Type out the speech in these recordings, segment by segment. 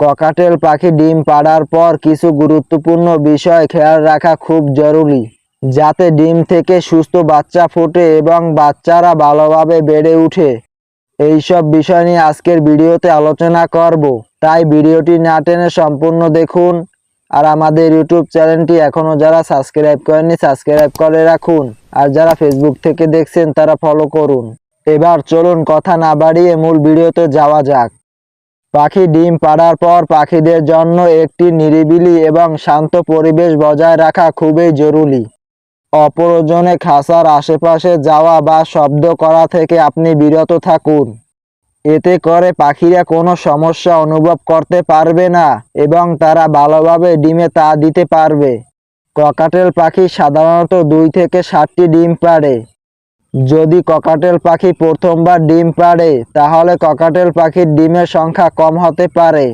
Cockatiel পাখি ডিম পাড়ার পর কিছু গুরুত্বপূর্ণ বিষয় খেয়াল রাখা খুব জরুরি, যাতে ডিম থেকে সুস্থ বাচ্চা ফোটে এবং বাচ্চারা ভালোভাবে বেড়ে ওঠে এইসব বিষয় নিয়ে আজকের ভিডিওতে আলোচনা করব, তাই ভিডিওটি না টেনে সম্পূর্ণ দেখুন। আর আমাদের ইউটিউব চ্যানেলটি এখনও যারা সাবস্ক্রাইব করেননি, সাবস্ক্রাইব করে রাখুন। আর যারা ফেসবুক থেকে দেখছেন, তারা ফলো করুন। এবার চলুন কথা না বাড়িয়ে মূল ভিডিওতে যাওয়া যাক। পাখি ডিম পাড়ার পর পাখিদের জন্য একটি নিরিবিলি এবং শান্ত পরিবেশ বজায় রাখা খুবই জরুরি। অপ্রয়োজনে খাসার আশেপাশে যাওয়া বা শব্দ করা থেকে আপনি বিরত থাকুন। এতে করে পাখিরা কোনো সমস্যা অনুভব করতে পারবে না এবং তারা ভালোভাবে ডিমে তা দিতে পারবে। ককাটেল পাখি সাধারণত দুই থেকে ষাটটি ডিম পাড়ে। যদি ককাটেল পাখি প্রথমবার ডিম পাড়ে, তাহলে ককাটেল পাখির ডিমের সংখ্যা কম হতে পারে।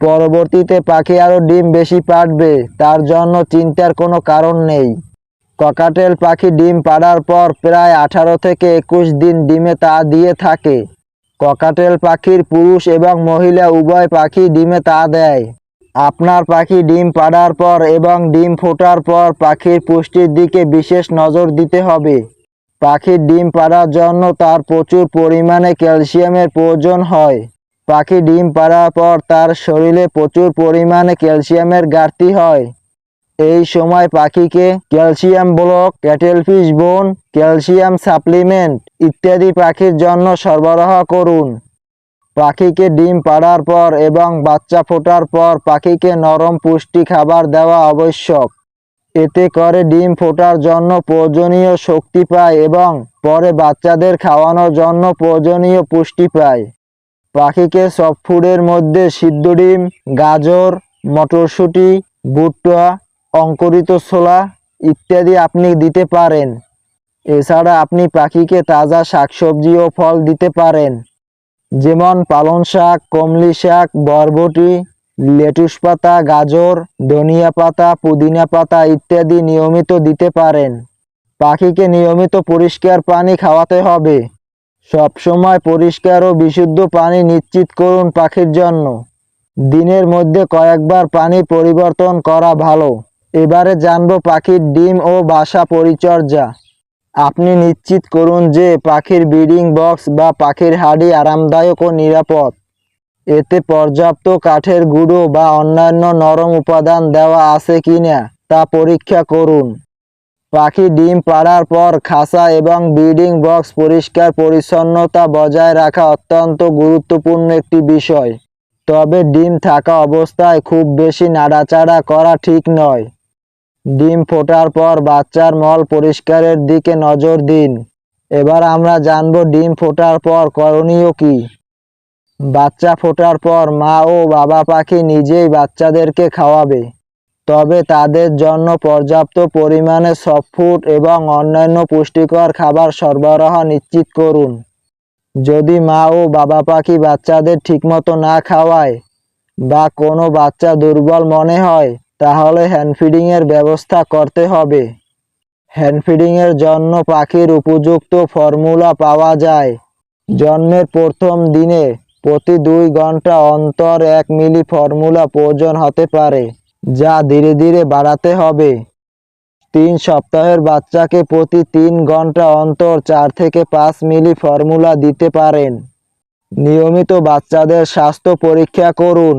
পরবর্তীতে পাখি আরও ডিম বেশি পাড়বে, তার জন্য চিন্তার কোনো কারণ নেই। ককাটেল পাখি ডিম পাড়ার পর প্রায় আঠারো থেকে একুশ দিন ডিমে তা দিয়ে থাকে। ককাটেল পাখির পুরুষ এবং মহিলা উভয় পাখি ডিমে তা দেয়। আপনার পাখি ডিম পাড়ার পর এবং ডিম ফোটার পর পাখির পুষ্টির দিকে বিশেষ নজর দিতে হবে। পাখির ডিম পাড়ার জন্য তার প্রচুর পরিমাণে ক্যালসিয়ামের প্রয়োজন হয়। পাখি ডিম পাড়ার পর তার শরীরে প্রচুর পরিমাণে ক্যালসিয়ামের ঘাটতি হয়। এই সময় পাখিকে ক্যালসিয়াম ব্লক, ক্যাটেলফিশ বোন, ক্যালসিয়াম সাপ্লিমেন্ট ইত্যাদি পাখির জন্য সরবরাহ করুন। পাখিকে ডিম পাড়ার পর এবং বাচ্চা ফোটার পর পাখিকে নরম পুষ্টি খাবার দেওয়া আবশ্যক। এতে করে ডিম ফোটার জন্য প্রয়োজনীয় শক্তি পায় এবং পরে বাচ্চাদের খাওয়ানোর জন্য প্রয়োজনীয় পুষ্টি পায়। পাখিকে সফট ফুডের মধ্যে সিদ্ধ ডিম, গাজর, মটরশুঁটি, ভুট্টা, অঙ্কুরিত ছোলা ইত্যাদি আপনি দিতে পারেন। এছাড়া আপনি পাখিকে তাজা শাকসবজি ও ফল দিতে পারেন। যেমন পালং শাক, কমলি শাক, বরবটি, লেটুস পাতা, গাজর, ধনিয়া পাতা, পুদিনা পাতা ইত্যাদি নিয়মিত দিতে পারেন। পাখিকে নিয়মিত পরিষ্কার পানি খাওয়াতে হবে। সবসময় পরিষ্কার ও বিশুদ্ধ পানি নিশ্চিত করুন পাখির জন্য। দিনের মধ্যে কয়েকবার পানি পরিবর্তন করা ভালো। এবারে জানব পাখির ডিম ও বাসা পরিচর্যা। আপনি নিশ্চিত করুন যে পাখির ব্রিডিং বক্স বা পাখির হাড়ি আরামদায়ক ও নিরাপদ। এতে পর্যাপ্ত কাঠের গুঁড়ো বা অন্যান্য নরম উপাদান দেওয়া আছে কি না তা পরীক্ষা করুন। পাখি ডিম পাড়ার পর খাঁচা এবং ব্রিডিং বক্স পরিষ্কার পরিচ্ছন্নতা বজায় রাখা অত্যন্ত গুরুত্বপূর্ণ একটি বিষয়। তবে ডিম থাকা অবস্থায় খুব বেশি নাড়াচাড়া করা ঠিক নয়। ডিম ফোটার পর বাচ্চার মল পরিষ্কারের দিকে নজর দিন। এবার আমরা জানব ডিম ফোটার পর করণীয় কি। বাচ্চা ফোটার পর মা ও বাবা পাখি নিজেই বাচ্চাদেরকে খাওয়াবে। তবে তাদের জন্য পর্যাপ্ত পরিমাণে সফট এবং অন্যান্য পুষ্টিকর খাবার সরবরাহ নিশ্চিত করুন। যদি মা ও বাবা পাখি বাচ্চাদের ঠিকমতো না খাওয়ায় বা কোনো বাচ্চা দুর্বল মনে হয় তাহলে হ্যান্ড ফিডিংয়ের ব্যবস্থা করতে হবে। হ্যান্ড ফিডিংয়ের জন্য পাখির উপযুক্ত ফর্মুলা পাওয়া যায়। জন্মের প্রথম দিনে প্রতি দুই ঘণ্টা অন্তর এক মিলি ফর্মুলা প্রয়োজন হতে পারে, যা ধীরে ধীরে বাড়াতে হবে। তিন সপ্তাহের বাচ্চাকে প্রতি তিন ঘণ্টা অন্তর চার থেকে পাঁচ মিলি ফর্মুলা দিতে পারেন। নিয়মিত বাচ্চাদের স্বাস্থ্য পরীক্ষা করুন।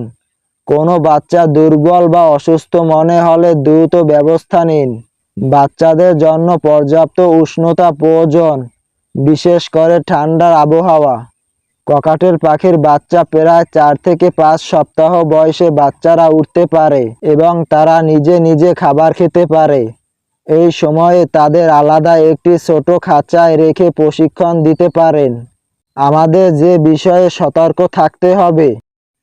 কোনো বাচ্চা দুর্বল বা অসুস্থ মনে হলে দ্রুত ব্যবস্থা নিন। বাচ্চাদের জন্য পর্যাপ্ত উষ্ণতা প্রয়োজন, বিশেষ করে ঠান্ডার আবহাওয়া। ককাটেল পাখির বাচ্চা প্রায় চার থেকে পাঁচ সপ্তাহ বয়সে বাচ্চারা উঠতে পারে এবং তারা নিজে নিজে খাবার খেতে পারে। এই সময়ে তাদের আলাদা একটি ছোট খাঁচায় রেখে প্রশিক্ষণ দিতে পারেন। আমাদের যে বিষয়ে সতর্ক থাকতে হবে।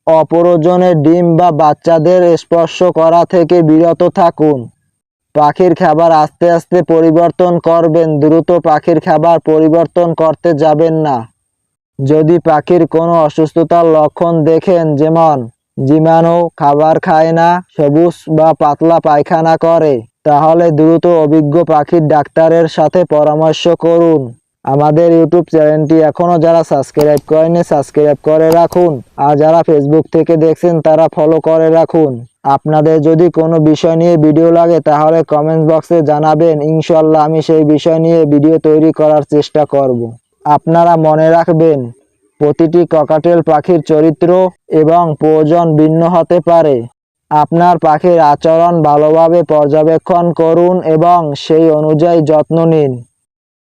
অপরজনের ডিম বা বাচ্চাদের স্পর্শ করা থেকে বিরত থাকুন। পাখির খাবার আস্তে আস্তে পরিবর্তন করবেন, দ্রুত পাখির খাবার পরিবর্তন করতে যাবেন না। যদি পাখির কোনো অসুস্থতার লক্ষণ দেখেন, যেমন জীবাণু খাবার খায় না, সবুজ বা পাতলা পায়খানা করে, তাহলে দ্রুত অভিজ্ঞ পাখির ডাক্তারের সাথে পরামর্শ করুন। আমাদের ইউটিউব চ্যানেলটি এখনও যারা সাবস্ক্রাইব করেনি সাবস্ক্রাইব করে রাখুন। আর যারা ফেসবুক থেকে দেখছেন, তারা ফলো করে রাখুন। আপনাদের যদি কোনো বিষয় নিয়ে ভিডিও লাগে, তাহলে কমেন্ট বক্সে জানাবেন। ইনশাল্লাহ আমি সেই বিষয় নিয়ে ভিডিও তৈরি করার চেষ্টা করব। আপনারা মনে রাখবেন, প্রতিটি ককাটেল পাখির চরিত্র এবং প্রয়োজন ভিন্ন হতে পারে। আপনার পাখির আচরণ ভালোভাবে পর্যবেক্ষণ করুন এবং সেই অনুযায়ী যত্ন নিন।